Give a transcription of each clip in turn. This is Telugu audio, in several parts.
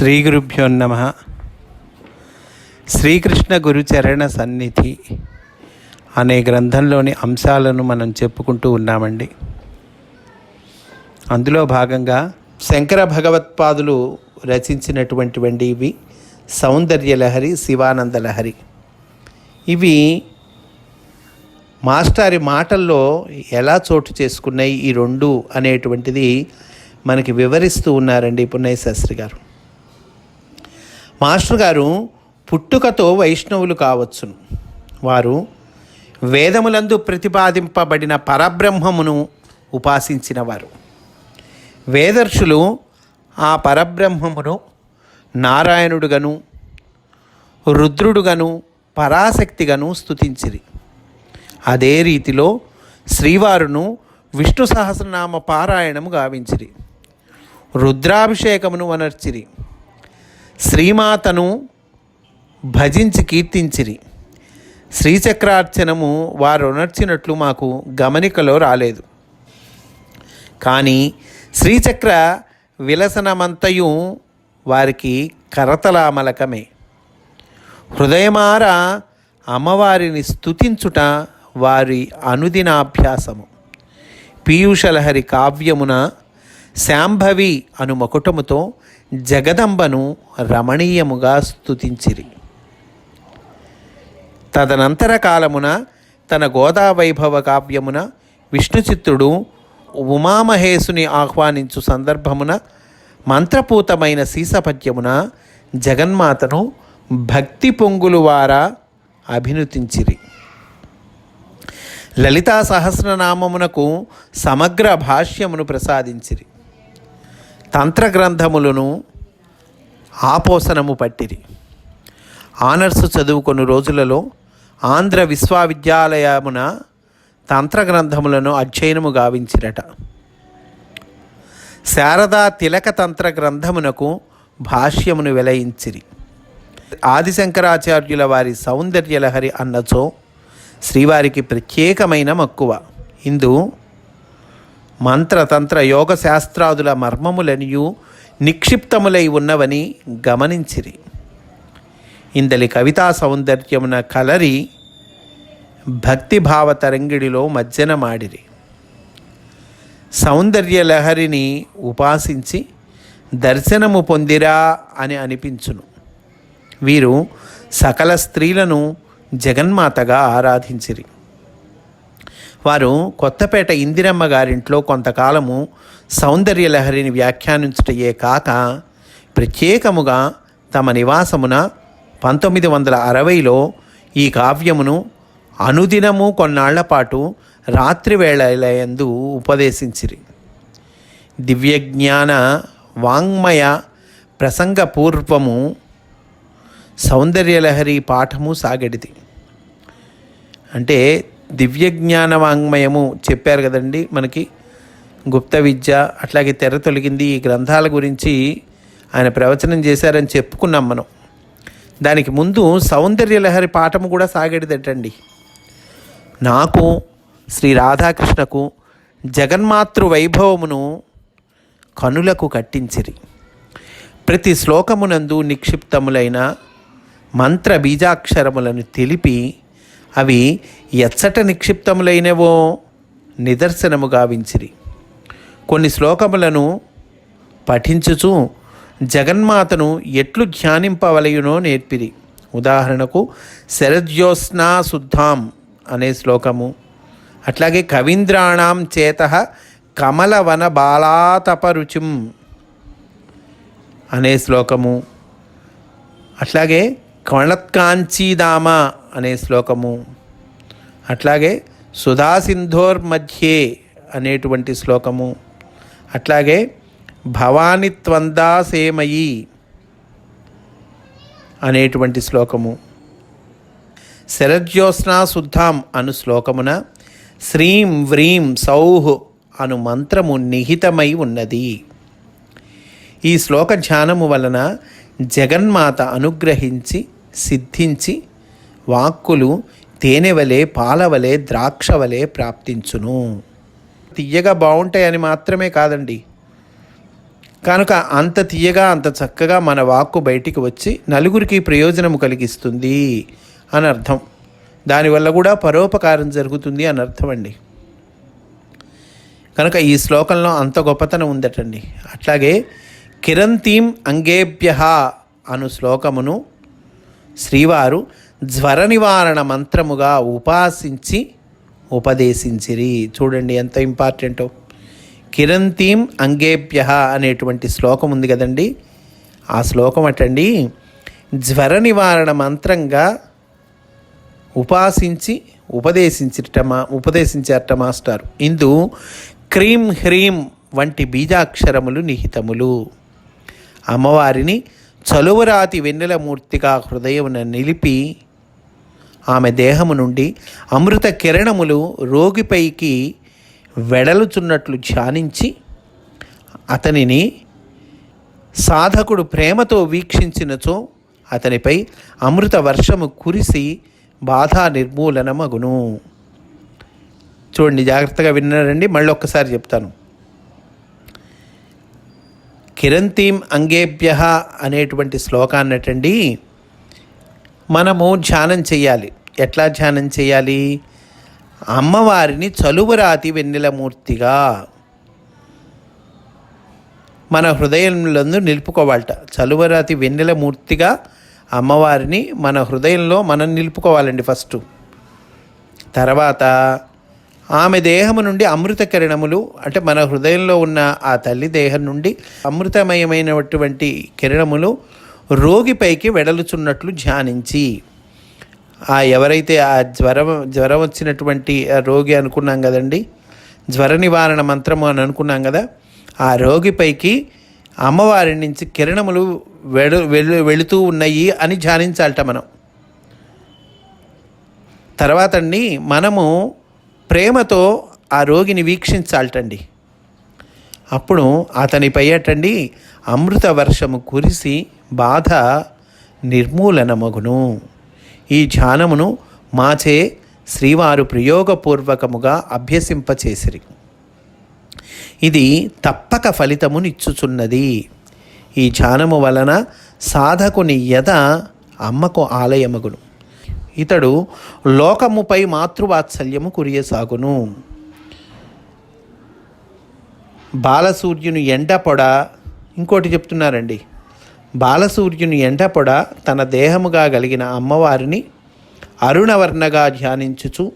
శ్రీ గురుభ్యో నమ. శ్రీకృష్ణ గురుచరణ సన్నిధి అనే గ్రంథంలోని అంశాలను మనం చెప్పుకుంటూ ఉన్నామండి. అందులో భాగంగా శంకర భగవత్పాదులు రచించినటువంటివండి ఇవి సౌందర్య లహరి శివానంద లహరి. ఇవి మాస్టారి మాటల్లో ఎలా చోటు చేసుకున్నాయి ఈ రెండు అనేటువంటిది మనకి వివరిస్తూ ఉన్నారండి పున్నయ్య శాస్త్రి గారు. మాస్టర్ గారు పుట్టుకతో వైష్ణవులు కావచ్చును. వారు వేదములందు ప్రతిపాదింపబడిన పరబ్రహ్మమును ఉపాసించినవారు. వేదర్షులు ఆ పరబ్రహ్మమును నారాయణుడుగను రుద్రుడుగను పరాశక్తిగను స్తుతించిరి. అదే రీతిలో శ్రీవారును విష్ణు సహస్రనామ పారాయణము గావించిరి. రుద్రాభిషేకమును వనర్చిరి. శ్రీమాతను భజించి కీర్తించిరి. శ్రీచక్రార్చనము వారు ఉనర్చినట్లు మాకు గమనికలో రాలేదు. కానీ శ్రీచక్ర విలసనమంతయు వారికి కరతలామలకమే. హృదయమార అమ్మవారిని స్తుతించుట వారి అనుదినాభ్యాసము. పీయూషలహరి కావ్యమున శాంభవి అను మకుటముతో జగదంబను రమణీయముగా స్తుతించిరి. తదనంతర కాలమున తన గోదావైభవ కావ్యమున విష్ణుచిత్తుడు ఉమామహేశుని ఆహ్వానించు సందర్భమున మంత్రపూతమైన సీసపద్యమున జగన్మాతను భక్తి పొంగులు వారా అభినుతించిరి. లలితా సహస్రనామమునకు సమగ్ర భాష్యమును ప్రసాదించిరి. తంత్ర గ్రంథములను ఆపోసనము పట్టిరి. ఆనర్సు చదువుకొని రోజులలో ఆంధ్ర విశ్వవిద్యాలయమున తంత్ర గ్రంథములను అధ్యయనము గావించిరట. శారదా తిలక తంత్ర గ్రంథమునకు భాష్యమును వెలయించిరి. ఆదిశంకరాచార్యుల వారి సౌందర్యలహరి అన్నచో శ్రీవారికి ప్రత్యేకమైన మక్కువ. ఇందు మంత్రతంత్ర యోగ శాస్త్రాదుల మర్మములనియు నిక్షిప్తములై ఉన్నవని గమనించిరి. ఇందలి కవితా సౌందర్యమున కలరి భక్తిభావ తరంగిడిలో మజ్జనమాడిరి సౌందర్య లహరిని ఉపాసించి దర్శనము పొందిరా అని అనిపించును. వీరు సకల స్త్రీలను జగన్మాతగా ఆరాధించిరి. వారు కొత్తపేట ఇందిరమ్మ గారింట్లో కొంతకాలము సౌందర్యలహరిని వ్యాఖ్యానించుటయే కాక ప్రత్యేకముగా తమ నివాసమున పంతొమ్మిది వందల అరవైలో ఈ కావ్యమును అనుదినము కొన్నాళ్ళపాటు రాత్రివేళలయందు ఉపదేశించిరి. దివ్యజ్ఞాన వాంగ్మయ ప్రసంగపూర్వము సౌందర్యలహరి పాఠము సాగడిది. అంటే దివ్యజ్ఞాన వాంగ్మయము చెప్పారు కదండి మనకి. గుప్త విద్య అట్లాగే తెర తొలగింది ఈ గ్రంథాల గురించి ఆయన ప్రవచనం చేశారని చెప్పుకున్నాం మనం. దానికి ముందు సౌందర్యలహరి పాఠము కూడా సాగడిదటండి నాకు శ్రీ రాధాకృష్ణకు జగన్మాతృ వైభవమును కనులకు కట్టించిరి. ప్రతి శ్లోకమునందు నిక్షిప్తములైన మంత్ర బీజాక్షరములను తెలిపి అవి ఎచ్చట నిక్షిప్తములైనవో నిదర్శనము గావించిరి. కొన్ని శ్లోకములను పఠించుచు జగన్మాతను ఎట్లు ధ్యానింపవలయునో నేర్పిరి. ఉదాహరణకు శరజ్యోత్స్నా శుద్ధాం అనే శ్లోకము. అట్లాగే కవీంద్రాణం చేత కమలవన బాలాతపరుచిం అనే శ్లోకము. అట్లాగే కణత్కాంచీదామ అనే శ్లోకము. అట్లాగే సుధాసింధోర్ మధ్యే అనేటువంటి శ్లోకము. అట్లాగే భవాని త్వందాసేమయి అనేటువంటి శ్లోకము. శరజ్యోత్స్నా శుద్ధాం అను శ్లోకమున శ్రీం వ్రీం సౌహ్ అను మంత్రము నిహితమై ఉన్నది. ఈ శ్లోక ధ్యానము వలన జగన్మాత అనుగ్రహించి సిద్ధించి వాక్కులు తేనెవలే పాలవలే ద్రాక్షవలే ప్రాప్తించును. తీయగా బాగుంటాయని మాత్రమే కాదండి. కనుక అంత తీయగా అంత చక్కగా మన వాక్కు బయటికి వచ్చి నలుగురికి ప్రయోజనము కలిగిస్తుంది అని అర్థం. దానివల్ల కూడా పరోపకారం జరుగుతుంది అని అర్థం అండి కనుక ఈ శ్లోకంలో అంత గొప్పతనం ఉందటండి. అట్లాగే కిరంతీం అంగేభ్య అను శ్లోకమును శ్రీవారు జ్వర నివారణ మంత్రముగా ఉపాసించి ఉపదేశించిరి. చూడండి ఎంత ఇంపార్టెంటో. కిరంతీం అంగేభ్య అనేటువంటి శ్లోకం ఉంది కదండి. ఆ శ్లోకం అటండి. జ్వర నివారణ మంత్రంగా ఉపాసించి ఉపదేశించట మా ఉపదేశించారట మాస్టర్. ఇందు క్రీం హ్రీం వంటి బీజాక్షరములు నిహితములు. అమ్మవారిని చలువరాతి వెన్నెల మూర్తిగా హృదయమున నిలిపి ఆమె దేహము నుండి అమృత కిరణములు రోగిపైకి వెడలుచున్నట్లు ధ్యానించి అతనిని సాధకుడు ప్రేమతో వీక్షించినచో అతనిపై అమృత వర్షము కురిసి బాధా నిర్మూలనమగును. చూడండి జాగ్రత్తగా విన్నారండి మళ్ళీ ఒక్కసారి చెప్తాను. కిరంతీం అంగేభ్య అనేటువంటి శ్లోకాన్నటండి మనము ధ్యానం చేయాలి ఎట్లా ధ్యానం చేయాలి అమ్మవారిని చలువరాతి వెన్నెలమూర్తిగా మన హృదయంలో నిలుపుకోవాలట. చలువరాతి వెన్నెల మూర్తిగా అమ్మవారిని మన హృదయంలో మనం నిలుపుకోవాలండి ఫస్ట్. తర్వాత ఆమె దేహము నుండి అమృత కిరణములు అంటే మన హృదయంలో ఉన్న ఆ తల్లి దేహం నుండి అమృతమయమైనటువంటి కిరణములు రోగిపైకి వెడలుచున్నట్లు ధ్యానించి ఆ ఎవరైతే ఆ జ్వరం జ్వరం వచ్చినటువంటి రోగి అనుకున్నాం కదండి జ్వర నివారణ మంత్రము అని అనుకున్నాం కదా ఆ రోగిపైకి అమ్మవారి నుంచి కిరణములు వెడు వెళ్ళు వెళుతూ ఉన్నాయి అని ధ్యానించాలట మనం. తర్వాత అండి మనము ప్రేమతో ఆ రోగిని వీక్షించాలటండి. అప్పుడు అతనిపై అటండి అమృత వర్షము కురిసి బాధ నిర్మూలనమగును. ఈ ధ్యానమును మాచే శ్రీవారు ప్రయోగపూర్వకముగా అభ్యసింపచేసిరి. ఇది తప్పక ఫలితమునిచ్చుచున్నది. ఈ ధ్యానము వలన సాధకుని యద అమ్మకు ఆలయమగును. ఇతడు లోకముపై మాతృవాత్సల్యము కురియసాగును. బాలసూర్యుని ఎండ పొడ ఇంకోటి చెప్తున్నారండి. బాలసూర్యుని ఎండ పొడ తన దేహముగా కలిగిన అమ్మవారిని అరుణవర్ణగా ధ్యానించుచు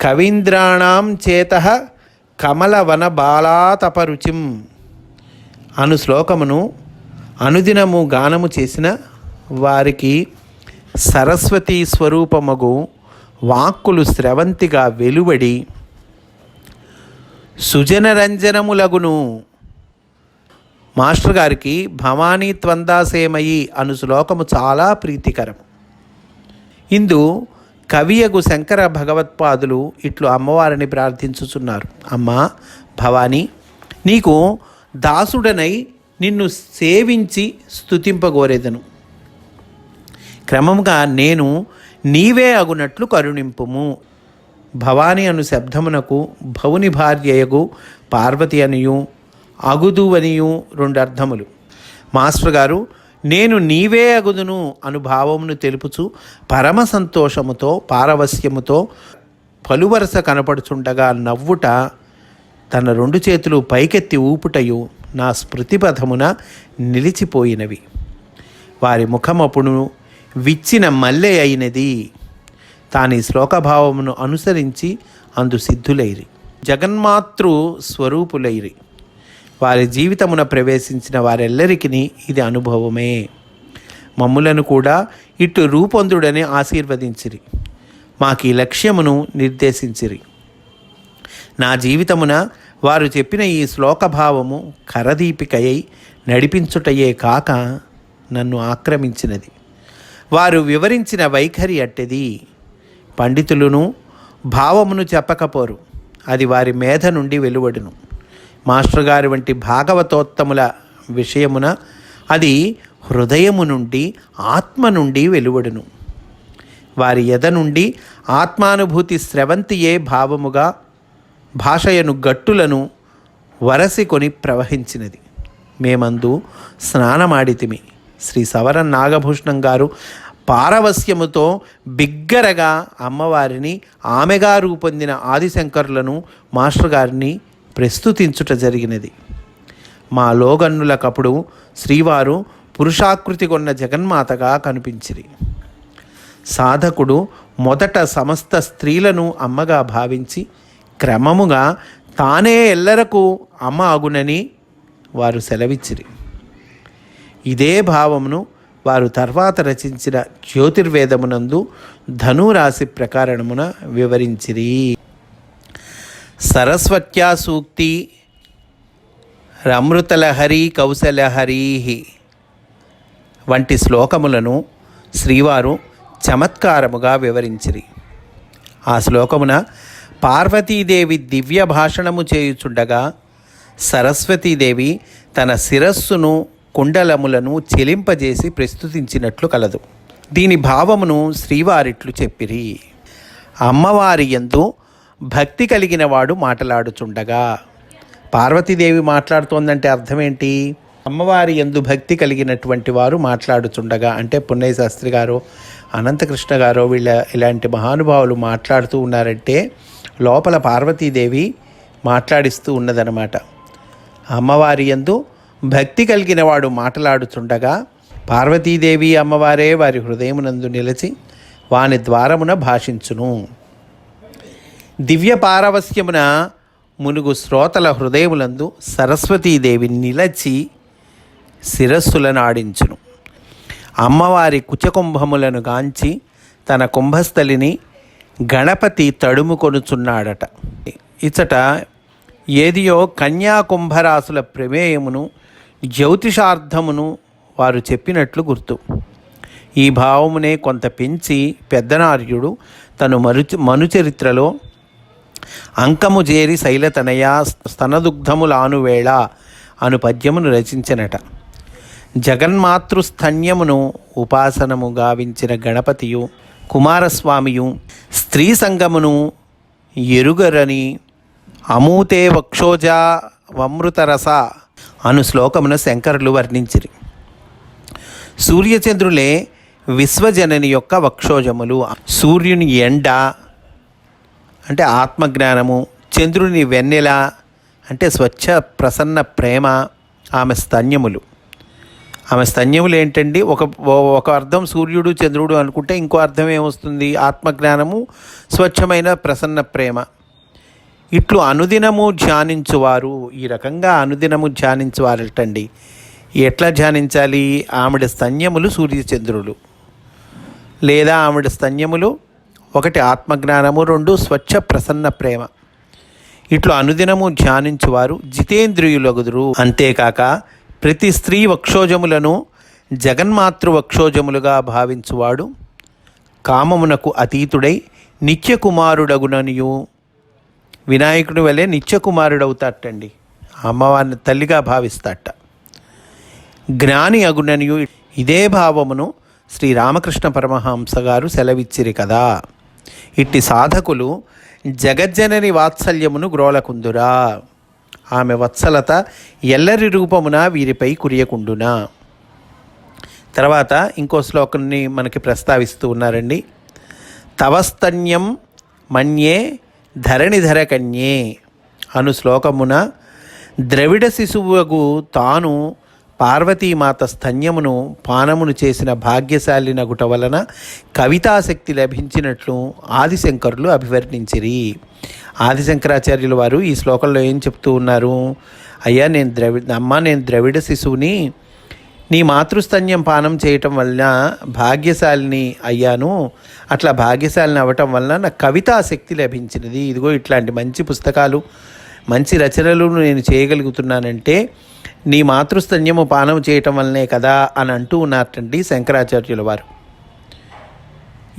కవీంద్రాణం చేత కమలవన బాలాతపరుచిం అను శ్లోకమును అనుదినము గానము చేసిన వారికి సరస్వతీ స్వరూపమగు వాక్కులు స్రవంతిగా వెలువడి సుజనరంజనములగును. మాస్టర్ గారికి భవానీ త్వందాసేమయి అను శ్లోకము చాలా ప్రీతికరం. ఇందు కవియగు శంకర భగవత్పాదులు ఇట్లు అమ్మవారిని ప్రార్థించుచున్నారు. అమ్మా భవానీ నీకు దాసుడనై నిన్ను సేవించి స్థుతింపగోరేదను క్రమముగా నేను నీవే అగునట్లు కరుణింపుము. భవాని అను శబ్దమునకు భవుని భార్యయగు పార్వతి అనియు అగుదు అనియు రెండు అర్థములు మాస్టర్ గారు నేను నీవే అగుదును అను భావమును తెలుపుచు పరమ సంతోషముతో పారవస్యముతో పలువరస కనపడుచుండగా నవ్వుట తన రెండు చేతులు పైకెత్తి ఊపుటయు నా స్మృతిపథమున నిలిచిపోయినవి. వారి ముఖమపును విచ్చిన మల్లె అయినది. తాని శ్లోకభావమును అనుసరించి అందు సిద్ధులైరి. జగన్మాతృ స్వరూపులైరి. వారి జీవితమున ప్రవేశించిన వారెల్లరికీ ఇది అనుభవమే. మమ్ములను కూడా ఇటు రూపొందుడని ఆశీర్వదించిరి. మాకు ఈ లక్ష్యమును నిర్దేశించిరి. నా జీవితమున వారు చెప్పిన ఈ శ్లోకభావము కరదీపికయై నడిపించుటయే కాక నన్ను ఆక్రమించినది. వారు వివరించిన వైఖరి అట్టెది. పండితులను భావమును చెప్పకపోరు. అది వారి మేధ నుండి వెలువడును. మాస్టర్ గారి వంటి భాగవతోత్తముల విషయమున అది హృదయము నుండి ఆత్మ నుండి వెలువడును. వారి ఎద నుండి ఆత్మానుభూతి స్రవంతియే భావముగా భాషయను గట్టులను వరసి కొని ప్రవహించినది. మేమందు స్నానమాడితిమి. శ్రీ సవర నాగభూషణం గారు పారవస్యముతో బిగ్గరగా అమ్మవారిని ఆమెగా రూపొందిన ఆదిశంకరులను మాస్టర్ గారిని ప్రస్తుతించుట జరిగినది. మా లోగన్నులకప్పుడు శ్రీవారు పురుషాకృతి కొన్న జగన్మాతగా కనిపించిరి. సాధకుడు మొదట సమస్త స్త్రీలను అమ్మగా భావించి క్రమముగా తానే ఎల్లరకు అమ్మ అగునని వారు సెలవిచ్చిరి. ఇదే భావమును వారు తర్వాత రచించిన జ్యోతిర్వేదమునందు ధనురాశి ప్రకారమున వివరించిరి. సరస్వత్యా సూక్తి రమృతలహరి కౌశలహరీ వంటి శ్లోకములను శ్రీవారు చమత్కారముగా వివరించిరి. ఆ శ్లోకమున పార్వతీదేవి దివ్య భాషణము చేయుచుండగా సరస్వతీదేవి తన శిరస్సును కుండలములను చెలింపజేసి ప్రస్తుతించినట్లు కలదు. దీని భావమును శ్రీవారిట్లు చెప్పిరి. అమ్మవారి యందు భక్తి కలిగిన వాడు మాట్లాడుచుండగా. పార్వతీదేవి మాట్లాడుతోందంటే అర్థమేంటి? అమ్మవారి ఎందు భక్తి కలిగినటువంటి వారు మాట్లాడుచుండగా. అంటే పున్నయ్య శాస్త్రి గారు అనంతకృష్ణ గారు వీళ్ళ ఇలాంటి మహానుభావులు మాట్లాడుతూ ఉన్నారంటే లోపల పార్వతీదేవి మాట్లాడిస్తూ ఉన్నదనమాట. అమ్మవారి యందు భక్తి కలిగిన వాడు మాట్లాడుచుండగా పార్వతీదేవి అమ్మవారే వారి హృదయమునందు నిలిచి వాని ద్వారమున భాషించును. దివ్య పారవస్యమున మునుగు శ్రోతల హృదయములందు సరస్వతీదేవి నిలచి శిరస్సులను ఆడించును అమ్మవారి కుచకుంభములను గాంచి తన కుంభస్థలిని గణపతి తడుముకొనుచున్నాడట. ఇచ్చట ఏదియో కన్యాకుంభరాశుల ప్రమేయమును జ్యోతిషార్థమును వారు చెప్పినట్లు గుర్తు. ఈ భావమునే కొంత పెంచి పెద్దనార్యుడు తను మరుచ మనుచరిత్రలో అంకము చేరి శైలతనయ స్తనదుగ్ధములానువేళ అను పద్యమును రచించినట. జగన్మాతృస్థన్యమును ఉపాసనము గావించిన గణపతియు కుమారస్వామియు స్త్రీ సంగమును ఎరుగరని అమూతే వక్షోజా వమృతరస అను శ్లోకమున శంకరులు వర్ణించిరి. సూర్యచంద్రులే విశ్వజనని యొక్క వక్షోజములు. సూర్యుని ఎండ అంటే ఆత్మజ్ఞానము చంద్రుని వెన్నెల అంటే స్వచ్ఛ ప్రసన్న ప్రేమ ఆమె స్తన్యములు. ఆమె స్తన్యములు ఏంటండి? ఒక ఒక అర్థం సూర్యుడు చంద్రుడు అనుకుంటే ఇంకో అర్థం ఏమొస్తుంది? ఆత్మజ్ఞానము స్వచ్ఛమైన ప్రసన్న ప్రేమ. ఇట్లు అనుదినము ధ్యానించువారు. ఈ రకంగా అనుదినము ధ్యానించువారటండి. ఎట్లా ధ్యానించాలి? ఆమెడ స్తన్యములు సూర్యచంద్రులు. లేదా ఆమెడ స్తన్యములు ఒకటి ఆత్మజ్ఞానము రెండు స్వచ్ఛ ప్రసన్న ప్రేమ. ఇట్లు అనుదినము ధ్యానించువారు జితేంద్రియులగుదురు. అంతేకాక ప్రతి స్త్రీ వక్షోజములను జగన్మాతృ వక్షోజములుగా భావించువాడు. కామమునకు అతీతుడై నిత్యకుమారుడగుననియు. వినాయకుడి వలె నిత్యకుమారుడవుతాటండి అమ్మవారిని తల్లిగా భావిస్తాట జ్ఞాని అగుణనియు ఇదే భావమును శ్రీ రామకృష్ణ పరమహంస గారు సెలవిచ్చిరి కదా. ఇట్టి సాధకులు జగజ్జనని వాత్సల్యమును గ్రోలకుందురా. ఆమె వత్సలత ఎల్లరి రూపమున వీరిపై కురియకుండునా. తర్వాత ఇంకో శ్లోకాన్ని మనకి ప్రస్తావిస్తూ ఉన్నారండి. తవస్తన్యం మన్యే ధరణిధర కన్యే అను శ్లోకమున ద్రవిడ శిశువుకు తాను పార్వతీమాత స్తన్యమును పానమును చేసిన భాగ్యశాలి నగుట వలన కవితాశక్తి లభించినట్లు ఆదిశంకరులు అభివర్ణించిరి. ఆదిశంకరాచార్యుల వారు ఈ శ్లోకంలో ఏం చెప్తూ ఉన్నారు? అయ్యా నేను ద్రవి అమ్మ నేను ద్రవిడ శిశువుని నీ మాతృస్తన్యం పానం చేయటం వలన భాగ్యశాలిని అయ్యాను. అట్లా భాగ్యశాలిని అవ్వటం వలన నాకు కవితా శక్తి లభించినది. ఇదిగో ఇట్లాంటి మంచి పుస్తకాలు మంచి రచనలు నేను చేయగలుగుతున్నానంటే నీ మాతృస్తన్యము పానం చేయటం వల్లనే కదా అని అంటూ ఉన్నారటండి శంకరాచార్యుల వారు.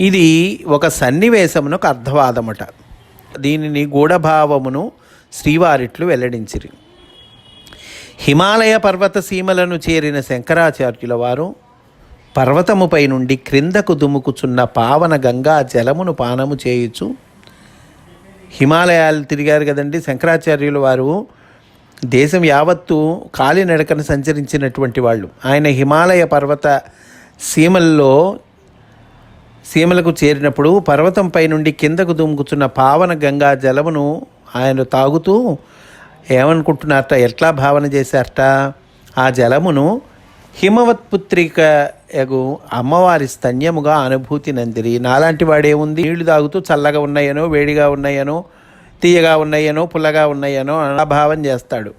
ఇది ఒక సన్నివేశమునకు అర్థవాదమట. దీనిని గూఢభావమును శ్రీవారిట్లు వెల్లడించిరి. హిమాలయ పర్వత సీమలను చేరిన శంకరాచార్యుల వారు పర్వతముపై నుండి క్రిందకు దుముకుచున్న పావన గంగా జలమును పానము చేయుచు హిమాలయాలు తిరిగారు కదండి. శంకరాచార్యుల వారు దేశం యావత్తు కాలినడకన సంచరించినటువంటి వాళ్ళు. ఆయన హిమాలయ పర్వత సీమల్లో సీమలకు చేరినప్పుడు పర్వతంపై నుండి కిందకు దుముకుతున్న పావన గంగా జలమును ఆయన తాగుతూ ఏమనుకుంటున్నారట ఎట్లా భావన చేశారట? ఆ జలమును హిమవత్పుత్రిక యగు అమ్మవారి స్తన్యముగా అనుభూతి నందిరి. నాలాంటి వాడేముంది? నీళ్ళు తాగుతూ చల్లగా ఉన్నాయనో వేడిగా ఉన్నాయనో తీయగా ఉన్నాయనో పుల్లగా ఉన్నాయనో అలా భావం చేస్తాడు.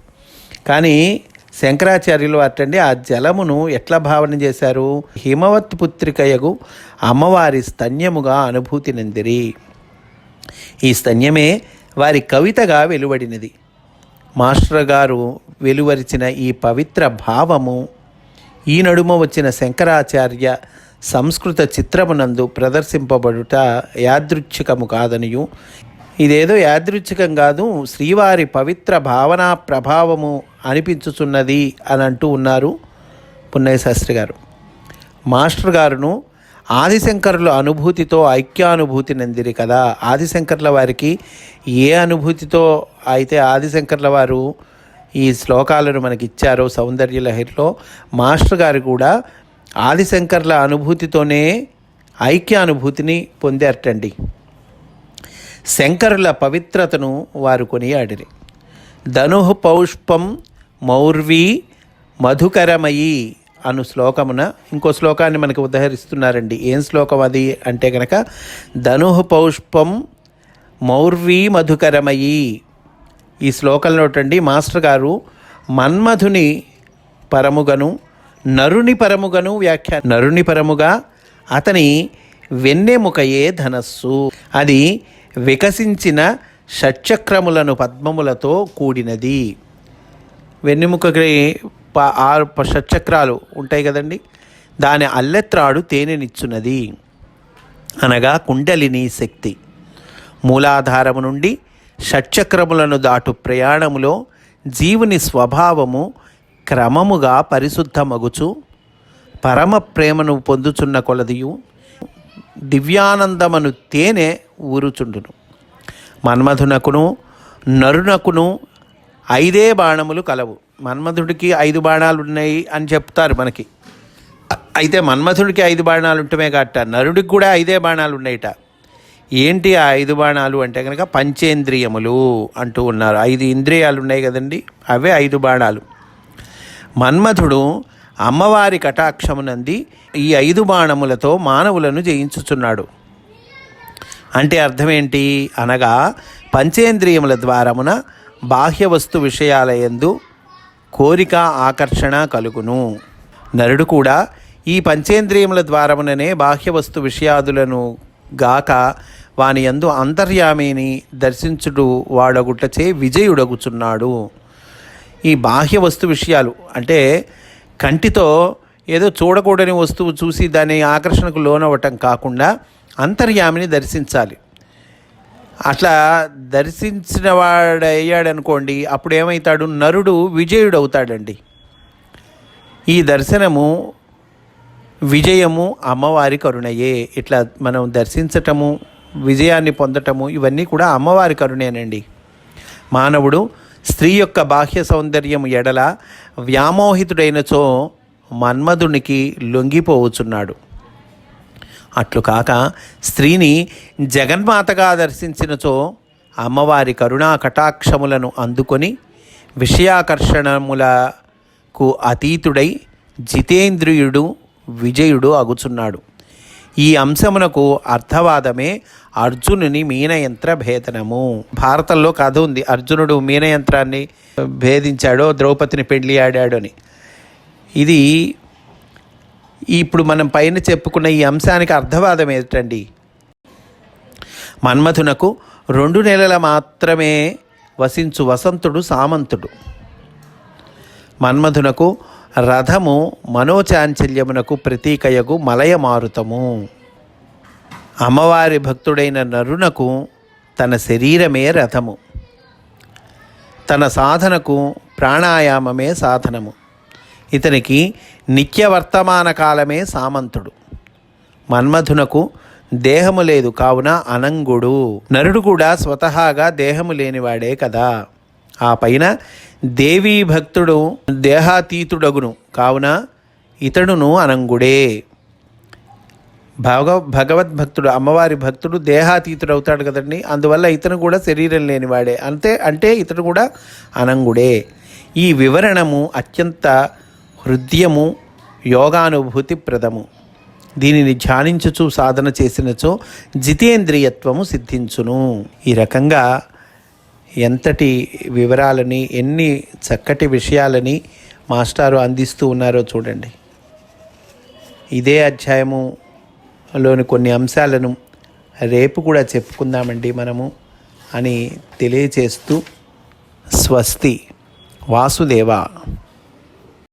కానీ శంకరాచార్యులు అట్టండి ఆ జలమును ఎట్లా భావన చేశారు? హిమవత్ పుత్రికయగు అమ్మవారి స్తన్యముగా అనుభూతి నందిరి. ఈ స్తన్యమే వారి కవితగా వెలువడినది. మాస్టర్ గారు వెలువరిచిన ఈ పవిత్ర భావము ఈ నడుమ వచ్చిన శంకరాచార్య సంస్కృత చిత్రమునందు ప్రదర్శింపబడుట యాదృచ్ఛికము కాదనియు. ఇదేదో యాదృచ్ఛికం కాదు శ్రీవారి పవిత్ర భావనా ప్రభావము అనిపించుచున్నది అని అంటూ ఉన్నారు పున్నయ్య శాస్త్రి గారు. మాస్టర్ గారును ఆదిశంకరుల అనుభూతితో ఐక్యానుభూతి నందిరి కదా. ఆదిశంకర్ల వారికి ఏ అనుభూతితో అయితే ఆదిశంకర్ల వారు ఈ శ్లోకాలను మనకి ఇచ్చారో సౌందర్య లహరిలో మాస్టర్ గారు కూడా ఆదిశంకర్ల అనుభూతితోనే ఐక్యానుభూతిని పొందారటండి. శంకరుల పవిత్రతను వారు కొనియాడిరి. ధనుః పౌష్పం మౌర్వీ మధుకరమయి అను శ్లోకమున ఇంకో శ్లోకాన్ని మనకు ఉదహరిస్తున్నారండి. ఏం శ్లోకం అది? అంటే కనుక ధను పౌష్పం మౌర్వీ మధుకరమయి. ఈ శ్లోకంలో అండి మాస్టర్ గారు మన్మధుని పరముగను నరుని పరముగను వ్యాఖ్య నరుని పరముగా అతని వెన్నెముకయే ధనస్సు. అది వికసించిన షట్చక్రములను పద్మములతో కూడినది. వెన్నెముకకి ఆరు షట్చక్రాలు ఉంటాయి కదండి. దాని అల్లెత్రాడు తేనెనిచ్చున్నది అనగా కుండలిని శక్తి. మూలాధారము నుండి షట్చక్రములను దాటు ప్రయాణములో జీవుని స్వభావము క్రమముగా పరిశుద్ధమగుచు పరమ ప్రేమను పొందుచున్న కొలదియు దివ్యానందమను తేనె ఊరుచుండును. మన్మధునకును నరునకును ఐదే బాణములు కలవు. మన్మధుడికి ఐదు బాణాలు ఉన్నాయి అని చెప్తారు మనకి. అయితే మన్మథుడికి ఐదు బాణాలు ఉంటమే గట్ట నరుడికి కూడా ఐదే బాణాలు ఉన్నాయిట. ఏంటి ఆ ఐదు బాణాలు అంటే కనుక పంచేంద్రియములు అంటూ ఉన్నారు. ఐదు ఇంద్రియాలు ఉన్నాయి కదండి అవే ఐదు బాణాలు. మన్మథుడు అమ్మవారి కటాక్షమునంది ఈ ఐదు బాణములతో మానవులను జయించుచున్నాడు. అంటే అర్థం ఏంటి అనగా పంచేంద్రియముల ద్వారమున బాహ్య వస్తు విషయాలయందు కోరిక ఆకర్షణ కలుగును. నరుడు కూడా ఈ పంచేంద్రియముల ద్వారముననే బాహ్య వస్తు విషయాదులను గాక వాని యందు అంతర్యామిని దర్శించుడు వాడగుట్టచే విజయుడగుచున్నాడు. ఈ బాహ్య వస్తు విషయాలు అంటే కంటితో ఏదో చూడకూడని వస్తువు చూసి దాని ఆకర్షణకు లోనవ్వటం కాకుండా అంతర్యామిని దర్శించాలి. అట్లా దర్శించిన వాడు అయ్యాడనుకోండి అప్పుడు ఏమవుతాడు నరుడు విజయుడు అవుతాడండి ఈ దర్శనము విజయము అమ్మవారి కరుణయే. ఇట్లా మనం దర్శించటము విజయాన్ని పొందటము ఇవన్నీ కూడా అమ్మవారి కరుణేనండి. మానవుడు స్త్రీ యొక్క బాహ్య సౌందర్యం ఎడల వ్యామోహితుడైనచో మన్మధునికి లొంగిపోవచ్చున్నాడు. అట్లు కాక స్త్రీని జగన్మాతగా దర్శించినచో అమ్మవారి కరుణా కటాక్షములను అందుకొని విషయాకర్షణములకు అతీతుడై జితేంద్రియుడు విజయుడు అగుచున్నాడు. ఈ అంశమునకు అర్థవాదమే అర్జునుని మీనయంత్ర భేదనము. భారతంలో కథ ఉంది అర్జునుడు మీనయంత్రాన్ని భేదించాడో ద్రౌపదిని పెళ్ళి ఆడాడు అని. ఇది ఇప్పుడు మనం పైన చెప్పుకున్న ఈ అంశానికి అర్థవాదం ఏమిటండి? మన్మథునకు రెండు నెలల మాత్రమే వసించు వసంతుడు సామంతుడు. మన్మథునకు రథము మనోచాంచల్యమునకు ప్రతీకయగు మలయ మారుతము అమ్మవారి భక్తుడైన నరునకు తన శరీరమే రథము. తన సాధనకు ప్రాణాయామమే సాధనము. ఇతనికి నిత్య వర్తమాన కాలమే సామంతుడు. మన్మధునకు దేహము లేదు కావున అనంగుడు. నరుడు కూడా స్వతహాగా దేహము లేనివాడే కదా. ఆ పైన దేవీ భక్తుడు దేహాతీతుడగును కావున ఇతడును అనంగుడే. భగవ భగవద్భక్తుడు అమ్మవారి భక్తుడు దేహాతీతుడు అవుతాడు కదండి. అందువల్ల ఇతను కూడా శరీరం లేనివాడే. అంతే అంటే ఇతడు కూడా అనంగుడే. ఈ వివరణము అత్యంత హృదయము యోగానుభూతి ప్రదము దీనిని ధ్యానించుచు సాధన చేసినచో జితేంద్రియత్వము సిద్ధించును. ఈ రకంగా ఎంతటి వివరాలని ఎన్ని చక్కటి విషయాలని మాస్టారు అందిస్తూ ఉన్నారో చూడండి. ఇదే అధ్యాయములోని కొన్ని అంశాలను రేపు కూడా చెప్పుకుందామండి మనము అని తెలియచేస్తూ స్వస్తి వాసుదేవ.